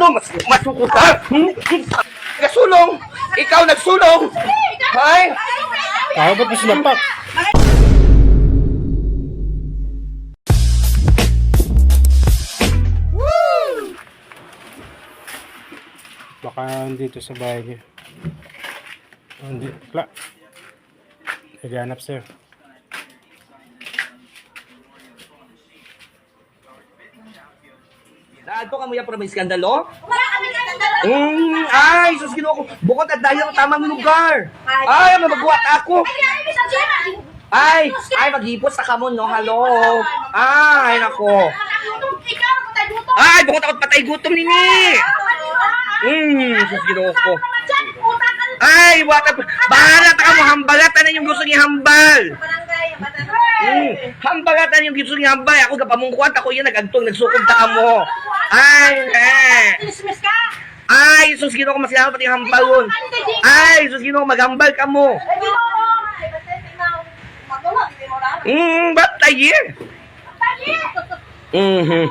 ano? Mas, masukutan? Hmm? Nagsulong! Ikaw nagsulong! Hay! Kaya ba't mo sinapak? Baka dito sa bahay niya. Hindi, kla. Naghanap sa'yo. Saan to kamo yan para may skandalo? Wala kami nagdadala. Hmm, ay, sus ginawa ko. Bukod at dahil ang tamang lugar. Ay, magbuhat ako. Ay. Ay, maghipos sa kamon, no? Hello. Ay, nako. Ay, bukod ako patay gutom nini. Hmm, sus ginawa ko. Ay, wata. Bahala ta ka mo, hambalatan na yung gusto niya hambal. Hmm, hambalatan yung gusto niya hambal. Ako kapamungkuan, ako yan, nagagtong, nagsukog ta mo. Ay, eh. Ay, sus ginawa ko masiyaw pati yung yun. Ay, sus ginawa ko, maghambal ka mo. Hmm, ba't tayo? Mhm.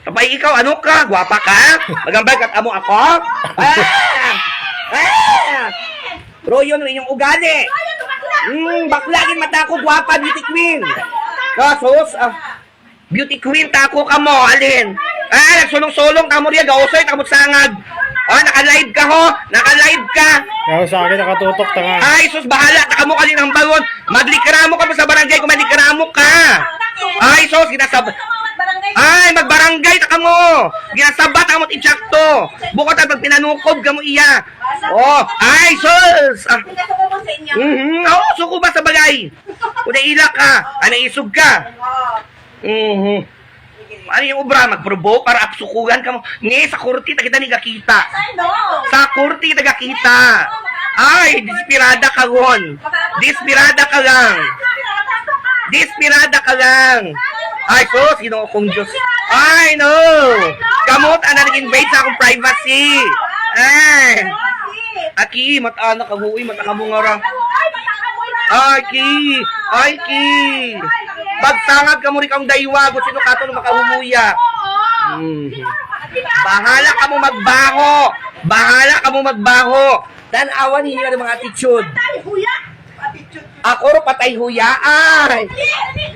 Kapay ikaw, ano ka? Gwapa ka? Magambal ka amo ako? Ah! Ah! Pero yun ang inyong ugali. Hmm, baklagin mata ko, gwapa, beauty queen. Kasos, ah, beauty queen, tako ka mo, alin? Ah, nagsulong-sulong, tamo riya, gausay, tamo sangag. Ah, naka-live ka ho, naka-live ka. Kaya sa akin nakatutok tanga. Ay, sus, bahala, taka mo kanina ng balon. Maglikramo ka pa sa barangay kung maglikramo ka. Ay, sus, ginasab... Ay, magbarangay ta mo. Ginasabat ka mo titsakto. Bukod at pag pinanukob ka mo iya. Oh, ay, sus. Ah, mhm, oh, suko ba sa bagay? Kung naila ka, ano isog ka. Mhm. Ano yung obra? Magprovoke para apsukugan ka mo. Ni, sa kurti, ta kita ni gakita. Sa kurti, ta gakita. Ay, dispirada ka ron. Dispirada ka lang. Dispirada ka lang. Ay, sus, ginoo kong Diyos. Ay, no. Kamot, ana nag-invade sa akong privacy. Ay. Aki, mata-ana ka huwi, mata ka ra. Ay, ki. Ay, ki. Bagsangag ka mo rin kang daywa. Gusto sino kato na makahumuya. Mhm. Bahala ka mo magbaho. Bahala ka mo magbaho. Tanawan ninyo ng mga attitude. Ako ro patay huya. Ay.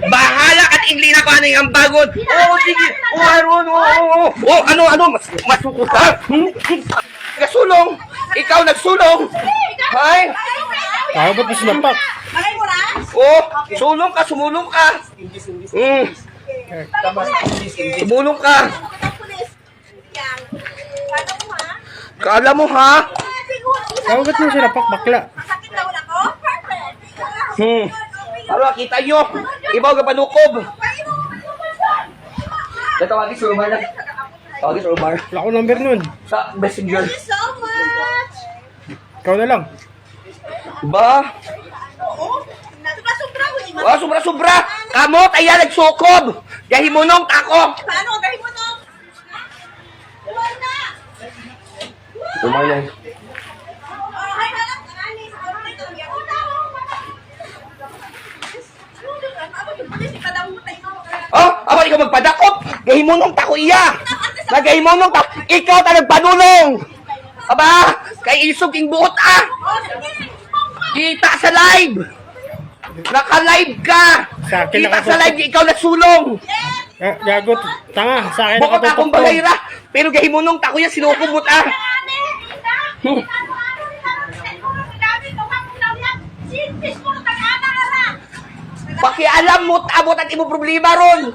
Bahala at inglina ko ano yung bagod. Oo, sige. Oo, aron, oo, oo. Oo, ano, ano, mas, masukutan. Hmm? Nagsulong. Ikaw nagsulong. Hay. Kaya ba't mo sinapak? Oh, sulong ka, sumulong ka. Hmm. Sumulong ka. Kala mo ha? Kaya ba't mo sinapak bakla? Masakit na wala ko? Perfect. Hmm. Para kita nyo. Ibaw ka panukob. Tatawagin sa Umar na. Tawagin sa Umar. Wala ko number nun. Sa messenger. Thank you so much. Ikaw na lang. Ba? Oh, sobra-sobra. Kamot, ayan, nagsukob. Gahimunong ako. Paano? No? Wala na. Umar na. Oh, ay, hanap ka na, ni. Sa oras ito, yan. Aba ikaw magpadakop. Gahimunong tako iya. Nagahimunong tako. Ikaw ta nagpanulong. Aba, kay isog king buot ah. Kita sa live. Naka-live ka. Sa akin Kita sa live, ikaw nasulong. Eh, gago, tanga. Sa akin Bukod nakatutok akong to. balayra. Pero gahimunong tako yan, sinukumot ah. Hmm. Pakialam mo, abot at imo problema ron.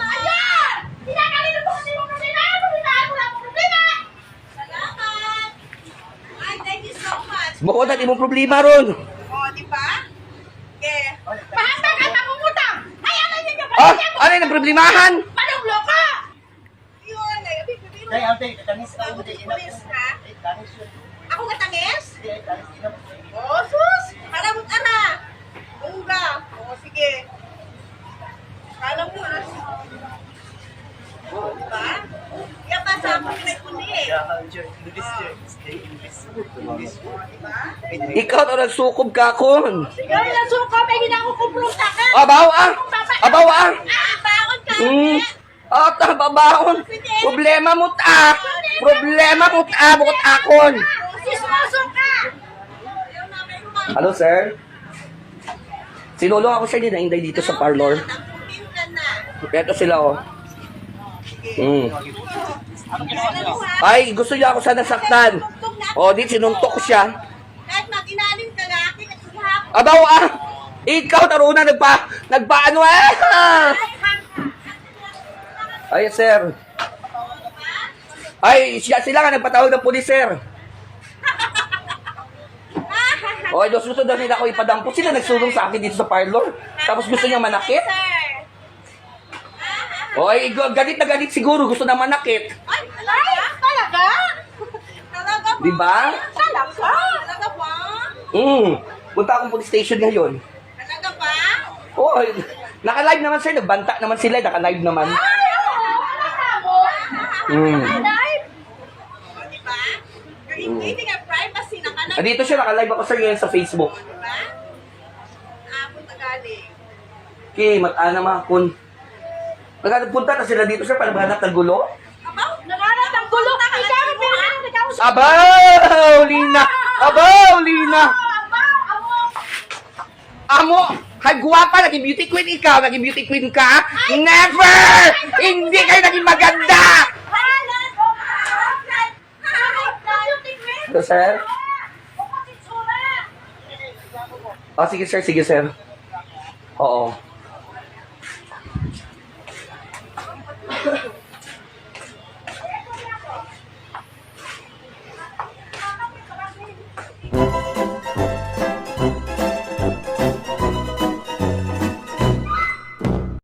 Bukod at imo problema ron. Ah, ano yung problemahan? Ako nga tangis? Oh, sus! Para mo tara! Unga! Oh, sige. Kala mo na. Oh, diba? Yan pa sa ako pinagpundi eh. Ikaw na nagsukob ka kon. Ikaw na ako kumpulong sa akin. Abaw ah! Abaw ah! Ah, baon ka! Hmm. Oh, tababaon. Problema mo ta. Problema mo ta. Bukot akon. Sismoso ka! Hello, sir. Sinulong ako inyo na inday dito sa parlor. Ka. Ito sila, oh. Mm. Ay, gusto niya ako sana saktan. O, di, sinuntok ko siya. Kahit mag-inaling ka maghapon. Abaw, ah! Ikaw, taruna, nagpa, nagpaano, ah! Ay, sir. Ay, siya, sila nga nagpatawag ng pulis, sir. O, ay, gusto daw nila ako ipadampo. Sila nagsulong sa akin dito sa parlor. Tapos gusto niya manakit. Sir! O, ay, galit na galit siguro. Gusto na manakit. Ay, talaga? Talaga? Talaga ba? Di ba? Talaga? Talaga ba? Hmm. Punta akong police station ngayon. Talaga ba? Oh, naka-live naman sir, nagbanta naman sila, naka-live naman. Ay, oo! Hmm. Live? O, di ba? You're invading our privacy. Naka-live. Ah, Dito siya, naka-live ako sir ngayon sa Facebook. Di ba? Aapon na galing. Okay, matana makakun. Nagpunta na sila dito sir, para maghanap ng gulo. Abaw, nanganap ang gulo. Ikaw, pero ikaw sa... Abaw, Lina! Abaw, Lina! Amo, kay guwapa, naging beauty queen ikaw, naging beauty queen ka? Never! Hindi kayo naging maganda! Ito, sir? Oh, sige sir, sige sir. Oo.